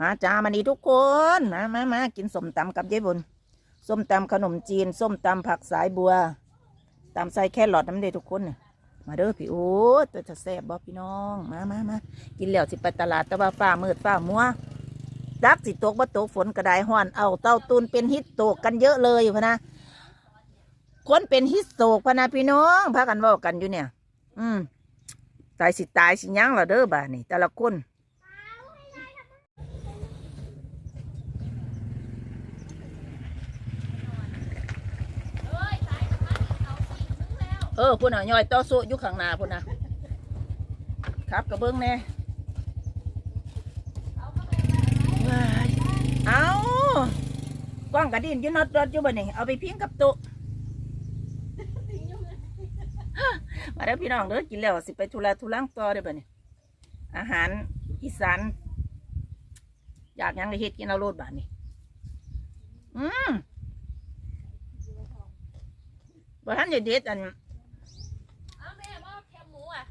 มาจ้ามานี่ทุกคนมามามากินส้มตำกับยายบุญส้มตำขนมจีน ส้มตำผักสายบัวตำใส่แครอทน้ำเด้ทุกคนน่ะมาเด้อพี่โอ้ตัวจะแซ่บบ่พี่น้องมามามากินแล้วสิไปตลาดต่ว่าฟ้ามืดฟ้ามัวดักสิตกบ่ตกฝนกระไดห้อนเอาเต้าตุนเป็นฮิตโตกกันเยอะเลยพะนะคนเป็นฮิตโตกพะนะพี่น้องพากันว่ากันอยู่เนี่ย อืมตายสิตายสิยังละเด้อบ่านี่แต่ละคน เออพุ่นอะย่อยต่อสู้อยู่ข้างหน้าพุ่นนะครับกระเบื้องแน่ว้ายเอากล้องกระดินอยืนนอดรถอยู่บ่นี่เอาไปพิงกับตุมาเด้อพี่น้องเด้อกินแล้วสิไปทุระทุลังต่อเด้บ่นี่อาหารอีสานอยากยังก็เฮ็ดกินเอาโลดบาดนี่อืมบ่ทันได้เด็ดอัน เอาแม่ว่าแคบหมูอะ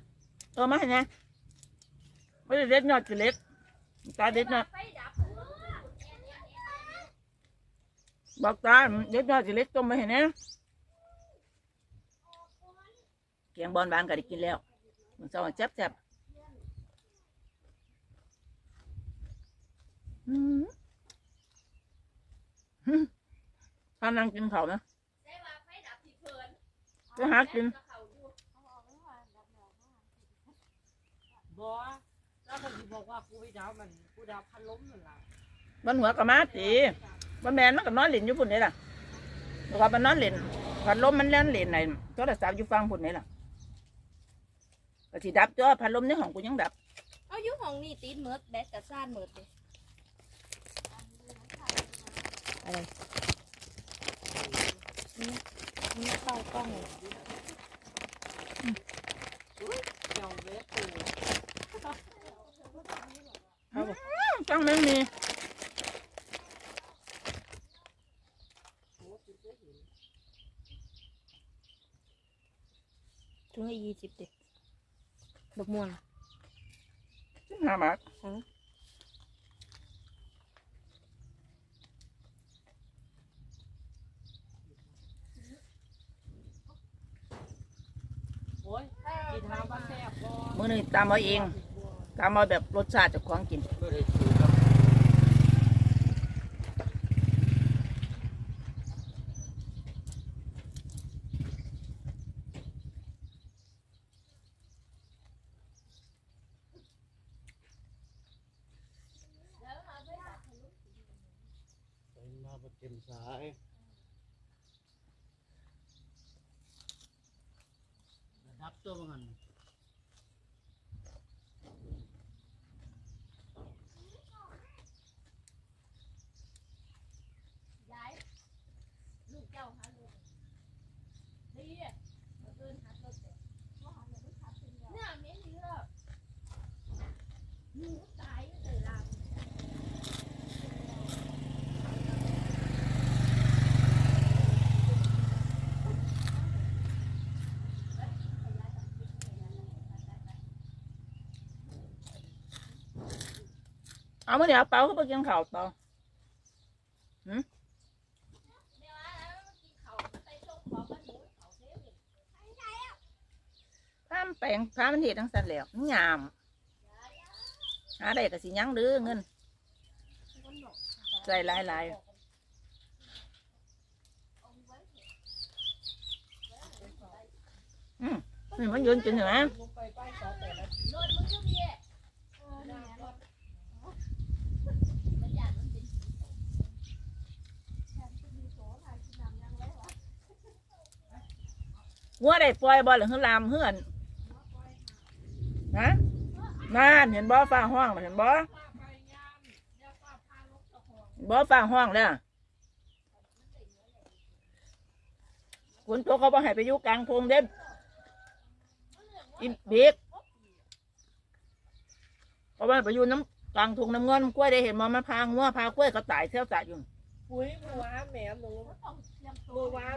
เออมาให้นะไม่ได้เด็ดยอดคือเล็กตาเด็ดนะไฟดับบอกตาเด็ดยอดคือเล็กต้มมาให้นะเกียงบอลบานก็ได้กินแล้วมันสองแซ่บแซ่บอืมฮึพานั่งกินข้าวนะได้ว่าไฟดับที่เพลินไปหากิน บอแล้วคนที่บอกว่ากูไปดาวมันกูดาวพันล้มนั่นแหละบนหัวกับมาตีบนแมนมันก็นอนเล่นอยู่พุ่นนี่ล่ะบอกว่ามันนอนเล่นพัดลมมันเล่นเล่นไหนโทรศัพท์อยู่ฟังพุ่นนี่ล่ะก็สิดับจ้อพัดลมในห้องกูยังดับเอาอยู่ห้องนี่ตีนเมิดแบตกับซ่านเมิดเลยอะไรนี่เข้ากล้องเลย เจ้าเวสตู ตั้ง ไม่มีถึงให้ยี่สิบดิบักม่วงห้าบาทโอ้ยกินหาบ้านแซ่บบอมื้อนี้ตามเอาเอง ตามเอาแบบรสชาติเจากของกินเป็นมาประเก็น สายระดับตัวมัน ย้ายลูกเจ้าหาลูกดีอะมาเดินหารถเนี่ยเนี่ยเม้นเยอะหนูตายเลยล่ะ เอามื้อนี้เอาเปล่าก็ไปกินข้าวเปล่าเดี๋ยวนะมันกินเขาใส่ส้มของมันหมูเขาเท่พามแปลงพามันเฮ็ดทั้งสันแล้วมันงามหาได้ก็สิยังเด้อเงินใส่หลายอืมมันยืนกินอยู่นะลงไปป้ายสอแต่ละรออเนี่ยรถมันอยากมันเป็นสีส้มแทนที่มีโซ่ทางที่นำยังไงวะ งัวได้ปล่อยบ่หรือคือลามเฮือนฮะนั่นเห็นบ่ฟ้าห้องเห็นบ่บ่ฟ้าห้องแล้วฝนตกเขาบ่ให้ไปยู่กลางพงเด้อินเบกเขาบ่ให้ไปอยู่น้ำกลางทงน้ำเงินกล้วยได้เห็นบ่มาพางัวพากล้วยก็ตายเที่ยวตายอยู่ปุ้ยเมื่อวแหมหนู มื่อวาน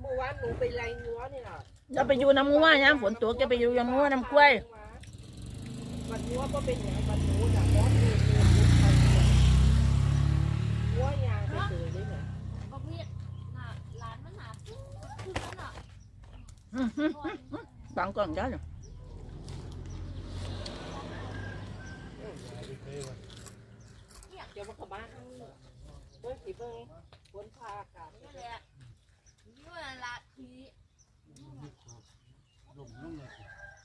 เมื่อวานหนูไปไล่งัวนี่แหละจะไปอยู่น้ำงัวนะฝนตกจะไปอยู่น้ำงัวน้ำกล้วยมันงัวก็เป็นอย่างมันหนูจากร้อนมีมีมีงัวยางไปเจอได้ไงบอกเนี่ยร้านมันหนาซึ้งคือมันอ่ะบังก่อนจ้าเนาะเดี๋ยวมาขบ้านเบิ้งสีเบิ้งบนพาอากาศ นี่แหละนี่ว่าละทีหลงน้องเลย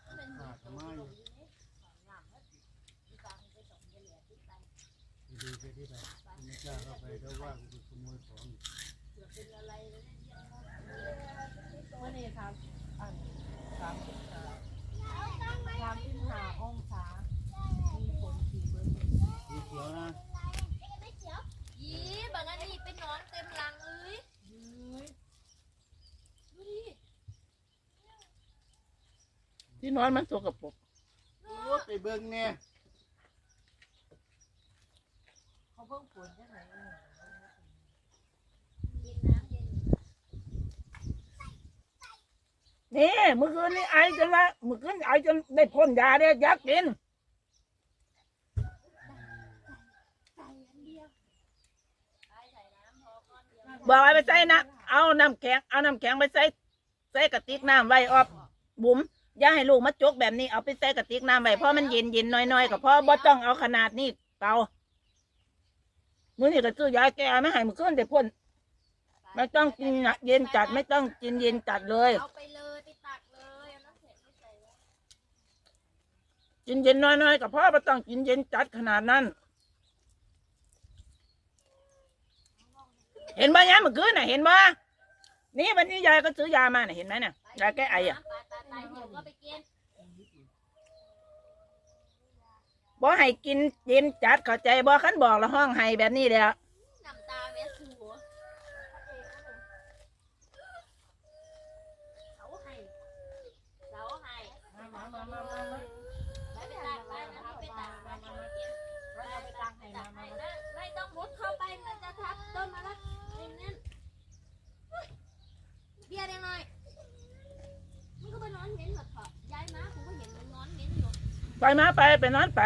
เป็นขาดมาอยู่ดีไปที่ไหนไม่กล้าเข้าไปเพราะว่ากูขโมยของ วันนี้สามอันสามสิบห้าสามสิบห้าองศามีฝนสีเบิ่ง สีเขียวนะ ยีบางอันนี้เป็นนอนเต็มรังเลยดูดิ ที่นอนมันสกปรกโอ้ไปเบิ่งเนี่ยเขาเบิ่งฝนจังไหนเออเย็นน้ำเย็นนี่เมื่อคืนนี่ไอจนละเมื่อคืนไอจนได้พ่นยาได้อยากกินใส่อันเดียวใส่ใส่น้ำพอก้อนเดียวบอกไอ้ไปใส่นะ เอาน้ำแข็ง เอาน้ำแข็งไปใส่ ใส่กระติกน้ำไว้ออบบุ๋ม อย่าให้ลูกมาจกแบบนี้เอาไปใส่กระติกน้ำไว้เพราะมันเย็นเย็นน้อยๆก็พอบ่ต้องเอาขนาดนี้เปล่ามื้อนี้ก็ซื้อยาแก้ไม่ให้มื้อคืนได้พ่นไม่ต้องกินเย็นจัด ไม่ต้องกินเย็นจัดเลยเอาไปเลยไปตักเลยเอาน้ำแข็งไปใส่ไว้กินเย็นน้อยๆกับพ่อไม่ต้องกินเย็นจัดขนาดนั้น เห็นบ่ยามเมื่อคืนน่ะ เห็นบ่นี่วันนี้ยายก็ซื้อยามาน่ะเห็นไหมน่ะยาแก้ไออะ ปลา ตาตายหิวก็ไปกินบ่ให้กินเย็นจัดเข้าใจบ่คันบอกละห้องให้แบบนี้เลยอะ น้ำตาแม่สูเขาให้เขาให้ มามามามามามา ไปไปตักไปนะไปตักไปกิน เราเอาไปตั้งให้มามามา ไม่ต้องมุดเข้าไปมันจะทับต้นมะละเน้นเน้นเบียร์ยังไงมันก็ไปนอนเหม็นแบบเถอะย้ายม้าผมก็เห็นมันนอนเหม็นอยู่ ไปมาไปไปนอนไป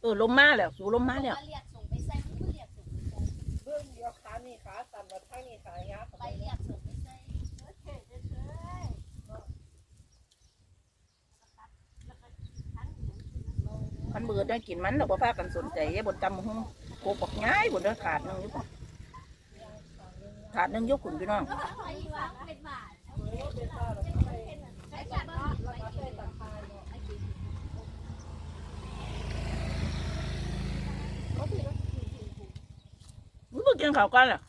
เออลมมาแล้ว สูลมมาแล้วเรียกส่งไปใส่มันเรียกส่งไปใส่เบิ่งเดียวขานี่ขาสั่นว่าทางนี้ขายาวไปเรียกส่งไปใส่เฉยเฉยเฉยแล้วก็ทั้งเหม็นคือมันลงมันเบื่อได้กินมันเราบ่พากันสนใจยายบนตำหุ้งโคบอกง่ายบนเด้อขาดนึงยู่ป่ะขาดนึงอยกขุนพี่น้อง ก็ไปวางเป็นบาทใช้จับบ้าไปกินไปกินมึงบ่กินข้าวกันล่ะ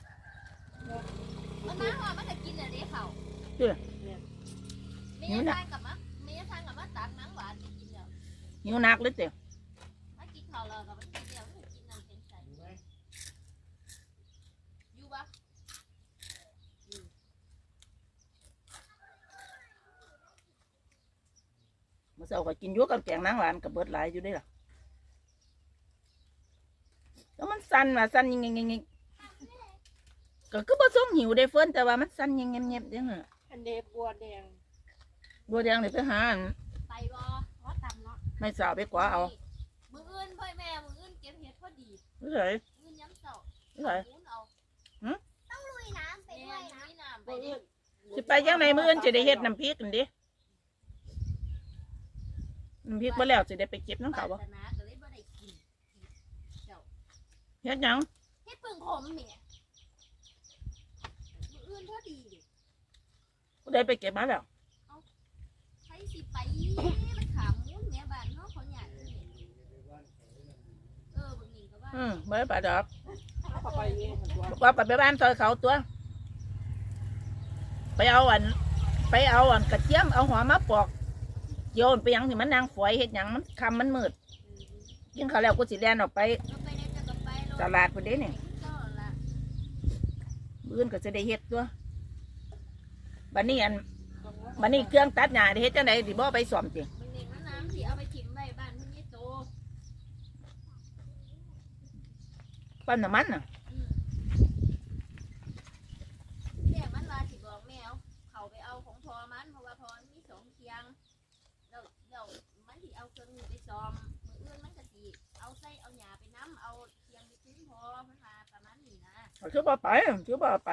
มันน้าว่ามันจะกินอะไรเขาเด้อไม่ยทางกับมะไม่ยทางกับมะตักน้ำหวานไปกินเดี๋ยว หิวนักเลยเต้มากินข้าวเรากับมันกินเดี๋ยวมันกินน้ำเค็มใส่อยู่ปะ เมื่อเช้าก็กินอยั่กับแกงนางหวานกับเบิดหลายอยู่ได้อล่ะแล้วมันสั่นว่ะสั่นยิงยิงยิงยิงก็คือผสมหิวได้เฟิร์นแต่ว่ามันสั่นยิงเงียบเงียบๆจังอะอันเดบัวแดงบัวแดงเลยไปหาอันไปบ่ว่าตำเนาะไม่สาวไปกว่าเอามืออื่นพ่อแม่มืออื่นเก็บเห็ดพอดีเฮ้ยมืออื่นย้ำเสาเฮ้ยหมุนเอาหึต้องลุยน้ำไปด้วยนะลุยน้ำไปดิสิไปยังไงมื้ออื่นจะได้เฮ็ดน้ำพริกกันดิ น้ำพริกมาแล้วสิได้ไปเก็บน้ำเขาบ่ปรารถนาก็เลยบ่ได้กินเจ้าเฮ็ดหยังเฮ็ดปึ่งผมเนี่ยมืออื่นพอดีดิผู้ใดไปเก็บมาแล้วใช้สิไปมันขามมุ้นแม่บ้านเนาะเขาอยากกินเออบางทีก็ว่าอืมบ่ได้ไปดอกเข้าไปเองตัวว่าไปบ้านซอยเขาตัว ไปเอาอัน ไปเอาอันกระเทียมเอาหัวมาปอก โยนไปหยังที่มันนางฝอยเฮ็ดหยังมันคำมันมืดกินข้าวแล้วกูสิแล่นออกไปเราไปได้จะกับไปตลาดพุ่นเด้นี่ก็ละมื้ออื่นก็จะได้เฮ็ดตัวบัดนี้อันบัดนี้เครื่องตัดหญ้าได้เฮ็ดจังไดสิบ่ไปซ่อมติบางทีมันน้ำที่เอาไปถิ่มไว้บ้านเพิ่นยี่โตปั๊มน้ำมันน่ะ อืมแม่มันว่าสิบอกแมวเขาไปเอาของพอมันเพราะว่าพอมันมีสองเคียงแล้วแล้วมันสิเอาเครื่อ งนี้ไปซ้อมมืออื่นมันก็สิเอาไส้เอาหญ้าไปน้ำเอาเทียงไปทิ้งพอเพิ่นว่าประมาณนี้นะชื่อบ่ไปชื่อบ่ไป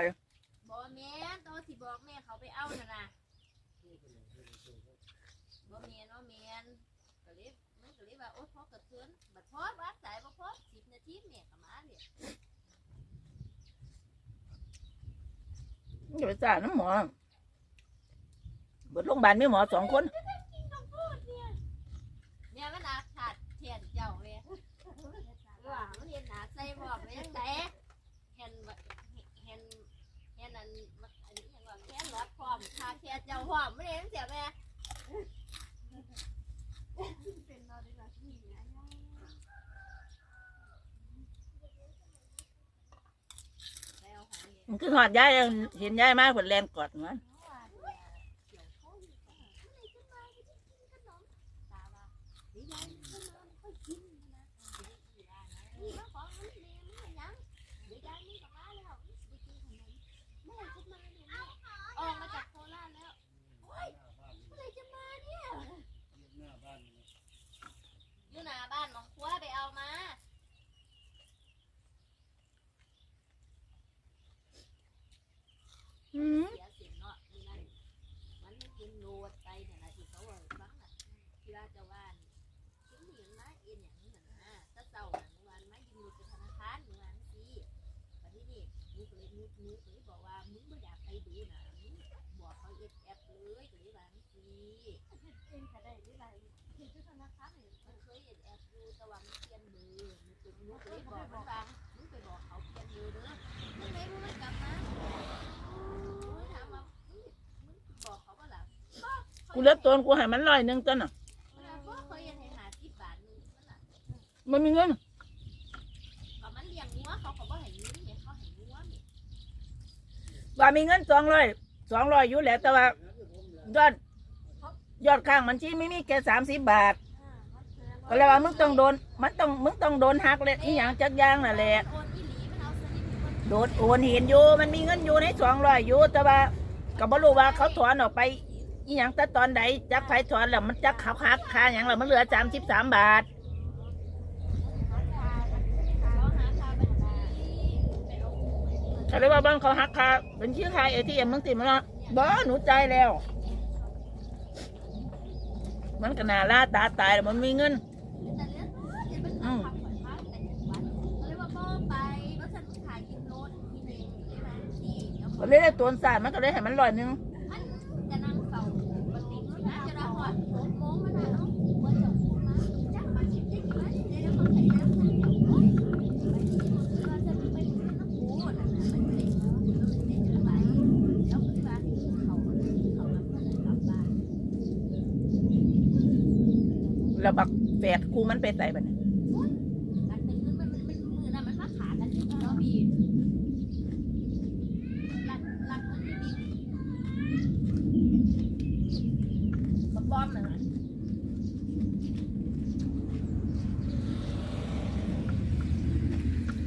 บ่แม่นตัวสิบอกแม่เขาไปเอานั่นน่ะบ่แม่นบ่แม่นก็เลยมันก็เลยว่าโอ๊ยพอกระเทือนบัดพอวัดสายบ่พอ10นาทีแม่ก็มาเนี่ยอย่าไปจ่ายน้ำหมอเบิดโรงพยาบาลมีหมอสองคน เนี่ยมันอาขาดเทียนเจ้าเว้ยว่ามันเห็นหน้าใส่บ่ไปจังไดเห็นว่าเห็นเห็นอันมันอันนี้หยังว่าแค่รอดพร้อมคาแค่เจ้าพร้อมบ่ได้จังเสียแม่เป็นนอนได้ล่ะที่นี่นะแล้วหอย มัน คือหอดยายเห็นยายมากผลแรงกอดมัน ออกมาจากโคราชแล้วโอ้ยเมื่อไหรจะมาเนี่ย หน้าบ้านนี่ อยู่หน้าบ้านหนองคัวไปเอามา อืม เสียเสียงเนาะนี่นั่นมันไม่กินโลดไปเนี่ยนะที่เขาว่าฟังน่ะที่ว่าจะว่านชิ้นเหนียงนะเอ็นอย่างนี้น่ะนะถ้าเจ้าน่ะเมื่อวานไม่ยืมเงินไปธนาคารเมื่อวานสิวันนี้นี่มึงก็เลยมึงมึงก็เลยบอกว่า มึงไม่อยากไปดูนะมึงบอกเขาเอ็ดแอปเลยก็เลยว่าสิเอ็นก็ได้หรือไรเห็นที่ธนาคารเนี่ยมันเคยเอ็ดแอปอยู่แต่ว่ามันเปลี่ยนเบอร์มึงไปมึงก็เลยบอกมันฟังมึงไปบอกเขาเปลี่ยนเบอร์เด้อมึงไม่รู้มันกลับมามึงถามว่ามึงมึงบอกเขาว่าล่ะกูเลือกตัวกูให้มันร้อยหนึ่งต้นอะบ่เคยเห็นให้หาสิบบาทหนึงมันน่ะมันมีเงิน ก็มันเลี้ยงงัวเขาก็บ่ให้เงินเนี่ยเขาให้งัวนี่ ว่ามีเงินสองร้อยสองร้อยอยู่แหล้วแต่ว่ายอดยอดข้างมันชี้ไม่มีแค่สามสิบบาทก็เลยว่ามึงต้องโดน มันต้องมึงต้องโดนหักเลยนี่อย่างจักอย่างนั่นแหละโอนหินโดนโอนเห็นอยู่มันมีเงินอยู่ในสองร้อยอยู่แต่ว่าก็บ่รู้ว่าเขาถอนออกไปอีหยังแต่ตอนใดจักไผถอนแล้วมันจักขับหักค่าอย่างแล้วมันเหลือสามสิบสามบาท เขาหาค่าบัญชีไปเอา เขาเลยว่าบ้านเขาหักค่าเป็นชื่อค่าเอทีเอ็มมึงติดมันละบ่หนูใจายแล้ว มันก็น่าล่าตาตายแล้วมันมีเงินเขาเรียวมันเอาคำขวัญมาแต่ยังวันเขาเลยว่าบ่ไปบ่ฉันมึงขายกินโลดกินเองใช่ไหมที่เดี๋ยวก็เลยได้ตัวสารมันก็เลยให้มันลอยหนึง มันจะนั่งเฝ้าปฏิบัตินะจะได้หอดหกโมงมาได้เอ้าเมื่อจะพูดมาจักมาสิบจิกมาเดี๋ยวเขาใส่น้ำใส่โอ้ยไปที่มันก็จะไปเป็นน้ำหูนั่นน่ะมันเป็นมันเป็นอะไรแล้วคือว่าเขาเขามาเพื่อกลับบ้าน แล้วบักแฝดกูมันไปใส่บัดนี้กันตึงมันมันมันมือน่ะมันมาขากันที่เนาะพี่รักรักมันที่ดีบักบอน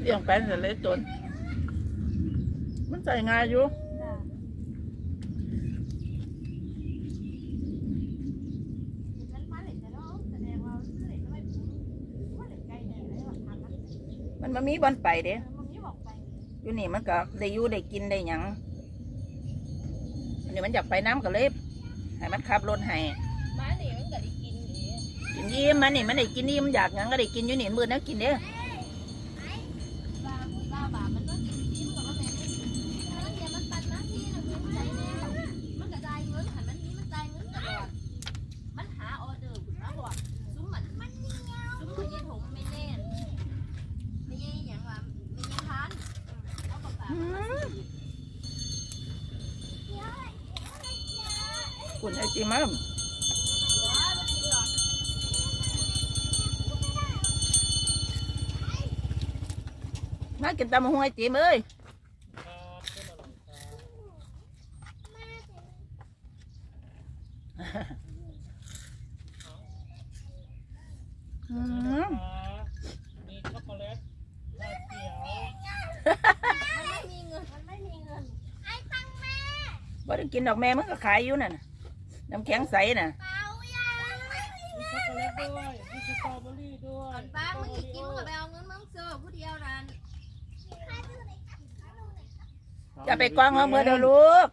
เลี้ยงไปเสร็จเลยจนมันใส่ง่ายอยู่ มันมาเลยแต่เนาะแสดงว่ามันเลยไม่ถึงว่าเลยไกลแน่เลยว่าทำมัน มันมามีบอลไปเด้มันมีบอกไปอยู่นี่มันก็ได้อยู่ได้กินได้หยังอันนี้มันอยากไปน้ำก็เลยให้มันขับรถให้มาหนิมันก็ได้กินนี่กินยิ้มมันนี่มันได้กินยิ้มอยากหยังก็ได้กินอยู่นี่มือนั้นกินเด้อ บ้าบ้าบ้ามันก็กินกินกับว่าแม่แล้วเดี๋ยวมันตัดหน้าที่นะมันใจแน่มันก็ได้เงินหันมันนี้มันได้เงินตลอดมันหาออเดอร์คุณมาบอกซุ้มมันมันเงี้ยวซุ้มมันยี่ถมไม่แน่นไม่ยี่อย่างว่าไม่ยี่ทานเอาปากกามาสี คุณไอติมัม ว้ามันกินหรอก มากินตำบักหงไอติมเอ้ยอืมมีช็อกโกแลตชาเขียวมันไม่มีเงิน มันไม่มีเงินบ่ได้กินดอกแม่มันก็ขายอยู่นั่นน่ะน้ำแข็งใสน่ะมีช็อกโกแลตด้วยมีสตรอเบอรี่ด้วย ก่อนป้ามึงอีกกินมึงก็ไปเอาเงินมึงซื้อผู้เดียวนั่น อย่าไปกองเอาเมื่อเดี๋ยวลูก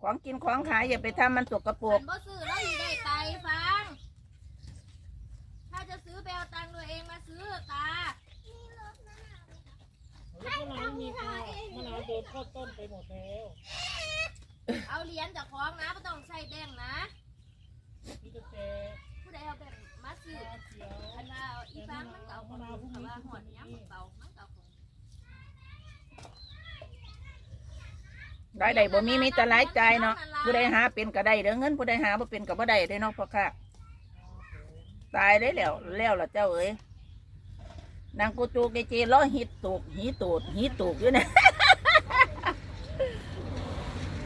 ของกินของขายอย่าไปทำมันสกปรมักนบ่ซื้อแล้วอยู่ได้ไตฟัง ถ้าจะซื้อไปเอาตังค์ตัวเองมาซื้อตาแล้วมะนาวมีค่ะมะนาวโดนเข้าต้นไปหมดแล้ว เอาเหรียญจากของนะไม่ต้องใส่แบงค์นะ มีแต่แกผู้ใดเอาแบงค์มาซื้อเขียวอันว่าอีฟังมันเก่าของมึงแต่ว่าหอดย้ำเก่ามัน เก่าของได้ได้บ่มีมีแต่หลายใจายเนาะผู้ใดหาเป็นก็ได้เด้อเงินผู้ใดหาบ่เป็นก็บ่ได้เด้อเนาะพ่อค่ะตายได้แล้วแล้วล่ะเจ้าเอ้ยนางกูจูกเกเจล้อหิดตูกหีตูดหีตูกอยู่เนี่ย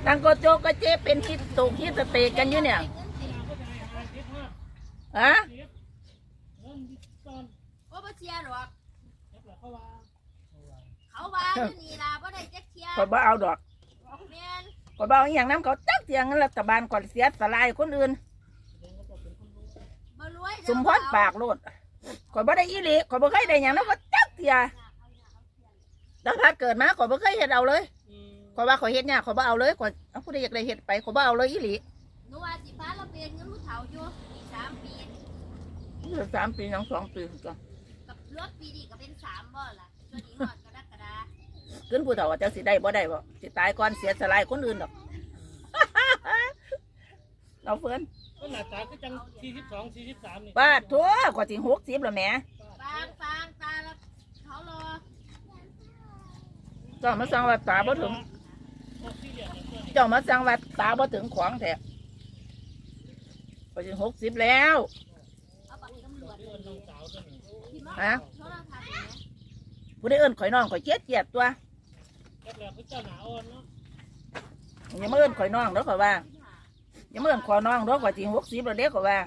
นางกูจูกกเจเป็นหิดตูกหิดสเตกกันอยู่เนี่ยมะนาวก็จะให้อาทิตย์ห้าฮะเจ็บเงินดิจิตอลโอ้บ่เชียร์หรอกเจ็บแล้วเขาว่าเขาว่าอยู่นี่ล่ะบ่ได้จักเชียร์ข่อยบ่เอาดอกแม่นข่อยบ่เอาอหย่างน้ำเขาจักเทียงเงินรัฐบาลก่อนเสียสลายคนอื่น บ่รวยสมพรปากโลดข่อยบ่ได้อีหลีข่อยบ่เคยได้หยังนั้นก็จักเทียตั้งแต่เกิดมาข่อยบ่เคยเฮ็ดเอาเลยอืมข่อยว่าข่อยเฮ็ดยากข่อยบ่เอาเลยข่อยเอาผู้ใดอยากได้เฮ็ดไปข่อยบ่เอาเลยอีหลีหนูว่าสิพาเราเปลี่ยนเงินผู้เฒ่าอยู่อีกสามปีสามปียังสองปีก็กับรถปีนี้ก็เป็นสามบ่ล่ะช่วงนี้ฮอดกรกฎา ขึ้นผู้เฒ่าว่าจักสิได้บ่ได้บ่สิตายก่อนเสียสลายคนอื่นดอกเอาเฟินก็หน้าตาก็จังสี่สิบสองสี่สิบสามนี่ป้าทั่วกว่าสิ60แล้วแหมฟางฟางตาแล้วเขารอเจ้ามาสั่งว่าตาบ่ถึงพวกที่เรียนเนี่ยเจ้ามาสั่งว่าตาบ่ถึงของแท้ก็สิ60แล้วเอาปากตำรวจเพื่อนน้องสาวตัวนี้ที่มาฮะโทรทัศน์เนี่ยผู้ใดเอิ้นข่อยน้องข่อยเกลียดเกลียดตัวเจ็บแล้วก็เจ้าหนาอ่อนเนาะอย่ามาเอิ้นข่อยน้องเด้อข่อยว่าอย่ามาเอิ้นข่อยน้องเด้อข่อยสิ60แล้วเด้อข่อยว่า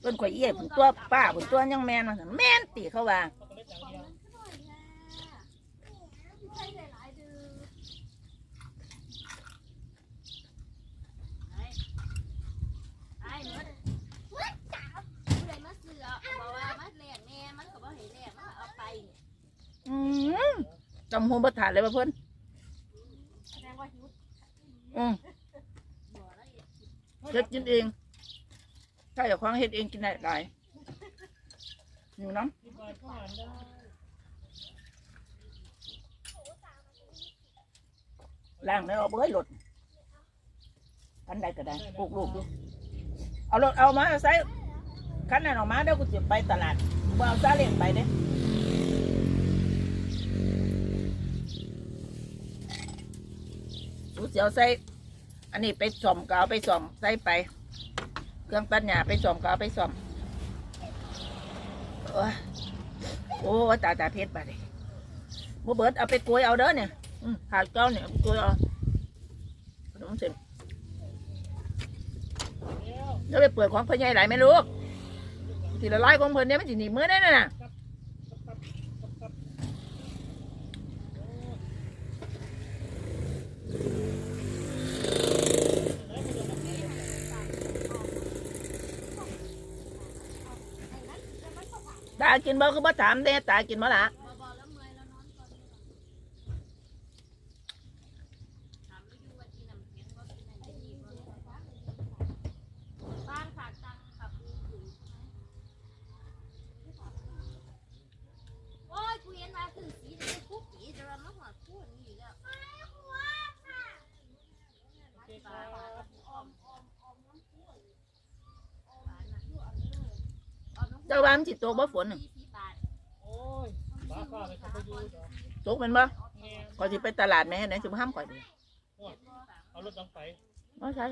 เอิ้นข่อยเอี้ยผุนตัวป้าผุนตัวยังแม่นว่าซั่นแม่นติเขาว่าเขาก็เลยจังเดียวไอ้หนูผู้ใดมาซื้อเอาบอกว่ามาแลกแม่มันก็บ่ให้แลกมันก็เอาไปเนี่ยอืมจำหัวบ่ทันเลยว่าเพิ่นแสดงว่าหิว อืมเฮ็ดกินเองถ้าอยากควางเฮ็ดเองกินได้หลายอยู่น้ที่บ้านานได้ำล้างแล้วเอาเบยหลดกันใดก็ได้ปลูกลูกดูเอารถเอามาใส่คันนั้นออกมาเดี๋ยวกูจะไปตลาดเอาซาเล้งไปเด้ กูจะเอาใส่ อันนี้ไปส่อมก็เอาไปส่อมใส่ไป เครื่องตัดหญ้าไปส่อมก็เอาไปส่อมโอ้ยโอ้ตายตาเพชรไปเลยบ่เบิดเอาไปกล้วยเอาเด้อเนี่ยอืมหาดเจ้าเนี่ยกล้วยเอาขนมเสร็จแล้วไปเปิดของเพิ่อนใหญ่หลไหมลูกทีละร้อยของเพิ่อนเนี่ยมันสิหนีมือได้น่ะ กินบ่คือบ่ถามเด้ตากินบ่ล่ะ บ่บ่แล้วเมื่อยแล้วนอนก่อนดีกว่าถามไม่อยู่ว่ากินน้ำแข็งบ่กินอะไรดีบ่บ้านฝากตังค์กับกูอยู่โอ้ยกูเห็นว่าคือสีจะคุกสีจะมาหัวคู่นี่อีกแล้ว โอเคครับ เจ้า ว่ามันสิตกบ่ฝนน่ะโอ้ยบ้าข้าไปทำประโยชน์เหรอตกแม่นบ่แง่ข่อยสิไปตลาดแม่ไหนสิบ่ห้ามข่อยดิเอารถดังไปบ่ใช่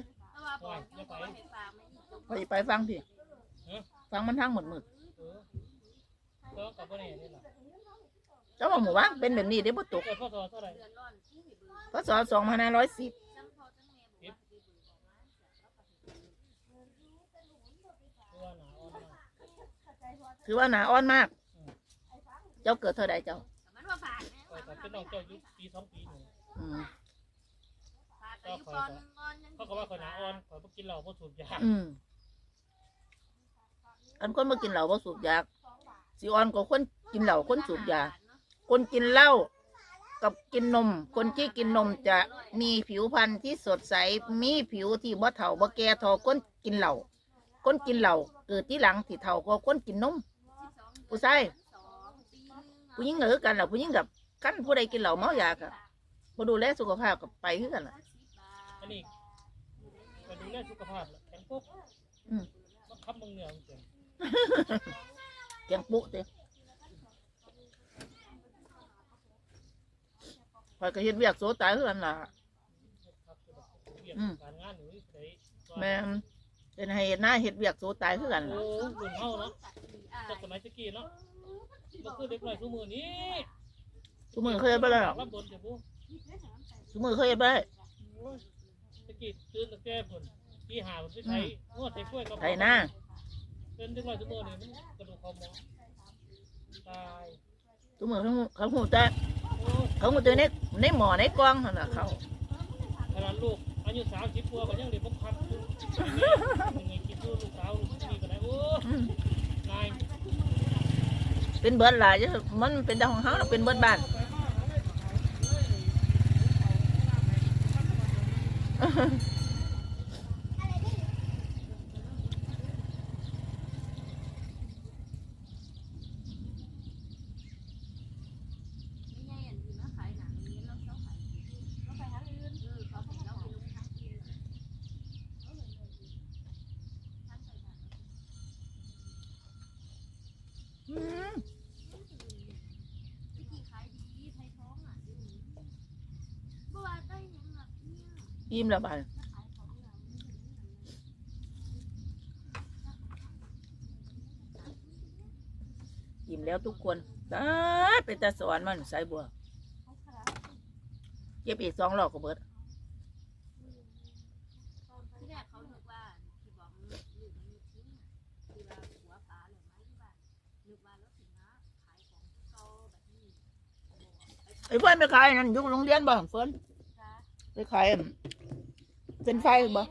ว่าบอกจะไปฝากไม่อีกข่อยสิไปฟังพี่ฟังมันทางหมดมืดเอเจ้ากับบ่แน่นี่ล่ะเจ้าหมู่บ้านเป็นแบบนี้เด้บ่ตกเกิดพ่อต่อเท่าไหร่เดือนร้อนที่เบื่อ พศ2510 จังพอจังแม่บอกว่าที่เบื่อบอกว่า คือว่าหนาอ่อนมาก ถือว่าหนาอ่อนมาก เจ้าเกิดเท่าใดเจ้าแต่มันว่าฝากนะเออแต่เป็นน้องเจ้าอายุปีสองปีหนึ่งอืมฝากอายุก่อนนึงก่อนยังเขาก็ว่าคนหนาอ่อนเขาบ่กินเหล้าบ่สูบยาอืมอันคนมากินเหล้าบ่สูบยาสิอ่อนกว่าคนกินเหล้าคนสูบยา คนกินเหล้ากับกินนม คนที่กินนมจะมีผิวพรรณที่สดใส มีผิวที่บ่เฒ่าบ่แก่เทอคนกินเหล้าคนกินเหล้าเกิดที่หลังที่เฒ่ากว่าคนกินนม ผู้ชายผู้หญิงก็คือกันแหละผู้หญิงกับกันผู้ใดกินเหล้าเมายากับผู้ดูแลสุขภาพกับไปคือกันล่ะ อันนี้ก็ดูแลสุขภาพแหละแข็งปุ๊บอืม บังคับมึงเหนือมึงเจ๋งเกียงปุ๊เด้คอยก็เห็นเวียกโสตายคือกันล่ะ ครับเรียนอืม การงานหนูใส่แม่นเป็นให้หน้าเห็ดเวียกโสตายคือกันโอ้ล่ะรุ่นเฮาเนาะ จากสมัยตะกี้เนาะก็คือเด็กน้อยทุกมือนี้ทุกมือเคยเห็นไปแล้วรับบนเดี๋ยวปุ๊ทุกมือเคยเห็นไปโอ้ยตะกี้ตื่นตั้งแต่ผลที่หามันไปใช้นวดใช้กล้วยกับไถหน้าเป็นเด็กน้อยทุกมือนี่มันกระดูกคอหมอตายทุกมือเขาหูเขาหูแต่โอ้ยเขาหูแต่ในในหมอในกล่องนั่นน่ะเขาขนาดลูกอายุสามสิบกว่าก็ยังเด็กบังคับอยู่ยังไงกินดูลูกสาวลูกนี่ก็ได้โอ้ยอืมนาย เป็นเบิร์ดหลายเด้อมันเป็นแต่ของเขาเป็นเบิร์ดบ้าน อิ่มแล้วบ้านถ้าขายของเราไม่ถึงนี่อิ่มแล้วทุกคนตาดเป็นตาสอนมันสายบัวเขาขายเก็บอีกสองรอบก็เบิดที่แรกเขานึกว่าที่บอกมันอยู่มันมีทิ้งที่ว่าหัวปลาหรือไม้ที่บ้านนึกว่าแล้วถึงนะขายของเขาแบบนี้ไอ้เฟิร์นไปขายนั่นอยุคโรงเรียนบ่เฟิร์นจ้าไปขายอั่น เป็นไฟบ่รู้